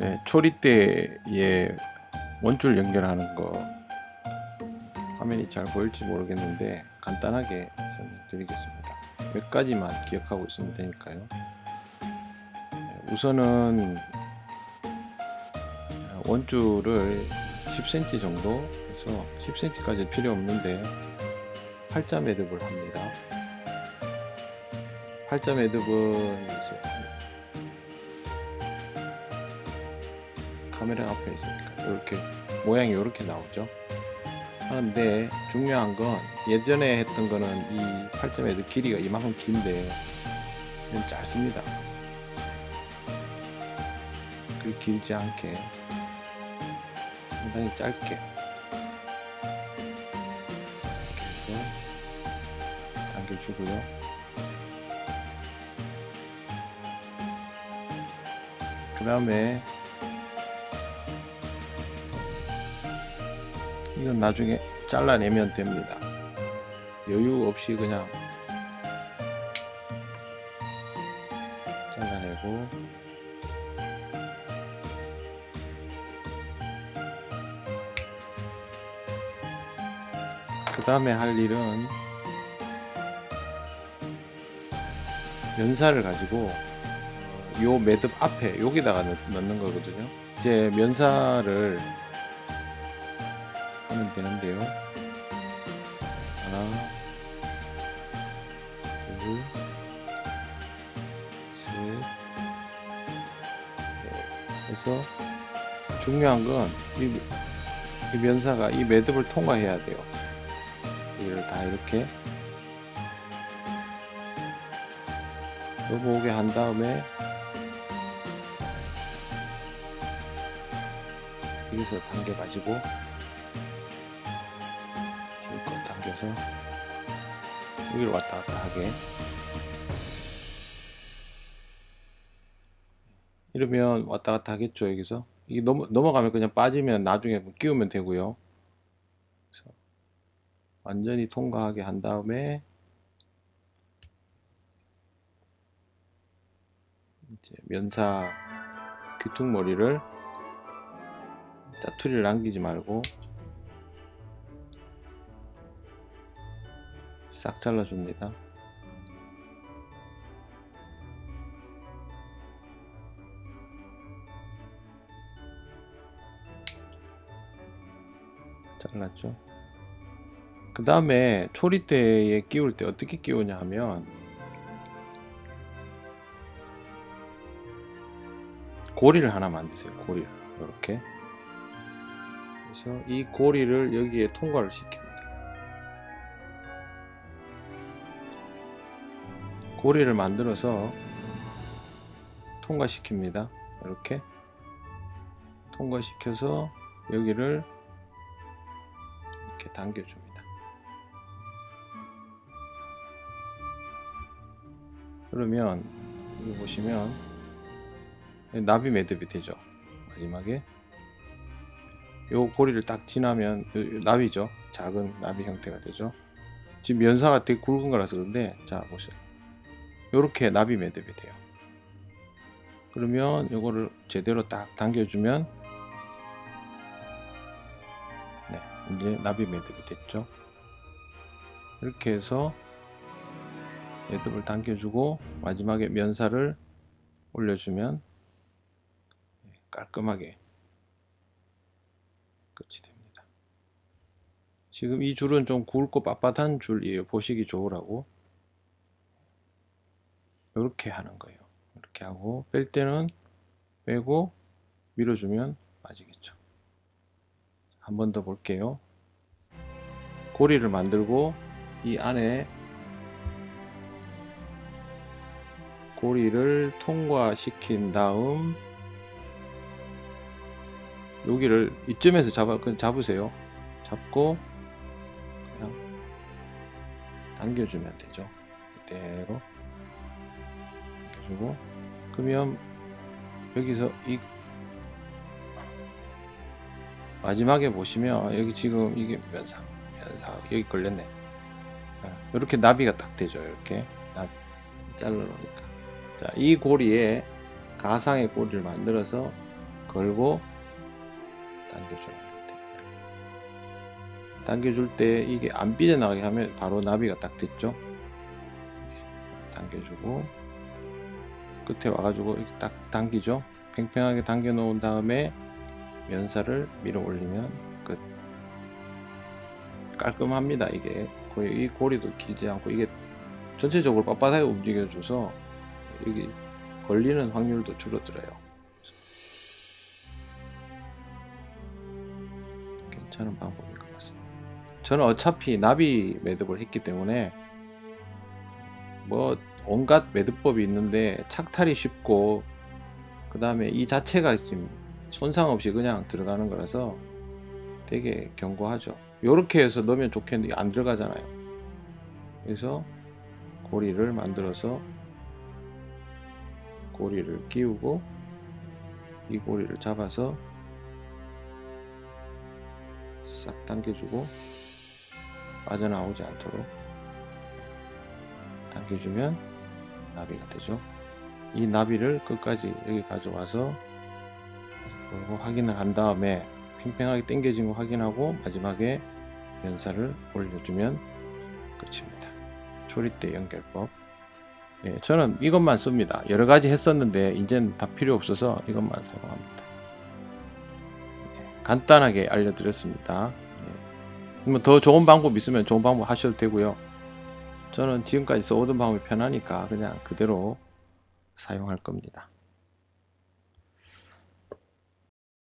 네, 초리대에 원줄 연결하는 거 화면이 잘 보일지 모르겠는데 간단하게 설명드리겠습니다. 몇 가지만 기억하고 있으면 되니까요. 네, 우선은 원줄을 10cm 정도 해서 10cm까지 필요 없는데 팔자 매듭을 합니다. 팔자 매듭은 카메라 앞에 있으니까 이렇게 모양이 이렇게 나오죠. 하는데 중요한 건 예전에 했던 거는 이 팔자 매듭 길이가 이만큼 긴데 좀 짧습니다. 그 길지 않게 상당히 짧게 이렇게 해서 당겨주고요. 그 다음에 이건 나중에 잘라내면 됩니다. 여유 없이 그냥 잘라내고 그 다음에 할 일은 면사를 가지고 어, 요 매듭 앞에 여기다가 넣, 넣는 거거든요. 이제 면사를 하면 되는데요. 하나, 둘, 셋, 넷. 그래서 중요한 건 이, 이 면사가 이 매듭을 통과해야 돼요. 이걸 다 이렇게 넘어오게 한 다음에 여기서 당겨가지고 당겨서 여기로 왔다 갔다 하게. 이러면 왔다 갔다 하겠죠 여기서. 이게 넘어, 넘어가면 그냥 빠지면 나중에 끼우면 되고요. 완전히 통과하게 한 다음에 이제 면사 귀퉁머리를 짜투리를 남기지 말고 싹 잘라줍니다. 잘랐죠. 그 다음에 초리대에 끼울 때 어떻게 끼우냐 하면 고리를 하나 만드세요. 고리를 이렇게 그래서 이 고리를 여기에 통과를 시킵니 고리를 만들어서 통과시킵니다. 이렇게 통과시켜서 여기를 이렇게 당겨줍니다. 그러면 여기 보시면 나비 매듭이 되죠. 마지막에 요 고리를 딱 지나면 나비죠. 작은 나비 형태가 되죠. 지금 면사가 되게 굵은 거라서 그런데 자 보세요. 요렇게 나비 매듭이 돼요. 그러면 요거를 제대로 딱 당겨주면 네 이제 나비 매듭이 됐죠. 이렇게 해서 매듭을 당겨주고 마지막에 면사를 올려주면 깔끔하게 끝이 됩니다. 지금 이 줄은 좀 굵고 빳빳한 줄이에요. 보시기 좋으라고. 이렇게 하는 거예요. 이렇게 하고 뺄 때는 빼고 밀어주면 빠지겠죠. 한 번 더 볼게요. 고리를 만들고 이 안에 고리를 통과시킨 다음 여기를 이쯤에서 잡아 그냥 잡으세요. 잡고 그냥 당겨주면 되죠. 이대로 당겨주고 그러면 여기서 이 마지막에 보시면 여기 지금 이게 면상 면상 여기 걸렸네. 이렇게 나비가 딱 되죠. 이렇게 나비 잘라 놓으니까 자이 고리에 가상의 고리를 만들어서 걸고 됩니다. 당겨줄 때 이게 안 삐져나가게 하면 바로 나비가 딱 됐죠. 당겨주고 끝에 와가지고 이렇게 딱 당기죠. 팽팽하게 당겨 놓은 다음에 면사를 밀어 올리면 끝. 깔끔합니다. 이게 거의 이 고리도 길지 않고 이게 전체적으로 빳빳하게 움직여줘서 여기 걸리는 확률도 줄어들어요. 괜찮은 방법인 것 같습니다. 저는 어차피 나비 매듭을 했기 때문에 뭐 온갖 매듭법이 있는데 착탈이 쉽고 그 다음에 이 자체가 지금 손상 없이 그냥 들어가는 거라서 되게 견고하죠. 요렇게 해서 넣으면 좋겠는데 안 들어가잖아요. 그래서 고리를 만들어서 고리를 끼우고 이 고리를 잡아서 싹 당겨주고 빠져나오지 않도록 당겨주면 나비가 되죠. 이 나비를 끝까지 여기 가져와서 확인을 한 다음에 팽팽하게 당겨진 거 확인하고 마지막에 연사를 올려주면 끝입니다. 초리대 연결법. 예, 저는 이것만 씁니다. 여러 가지 했었는데 이제는 다 필요 없어서 이것만 사용합니다. 예, 간단하게 알려드렸습니다. 예. 뭐 더 좋은 방법 있으면 좋은 방법 하셔도 되고요. 저는 지금까지 써오던 방법이 편하니까 그냥 그대로 사용할 겁니다.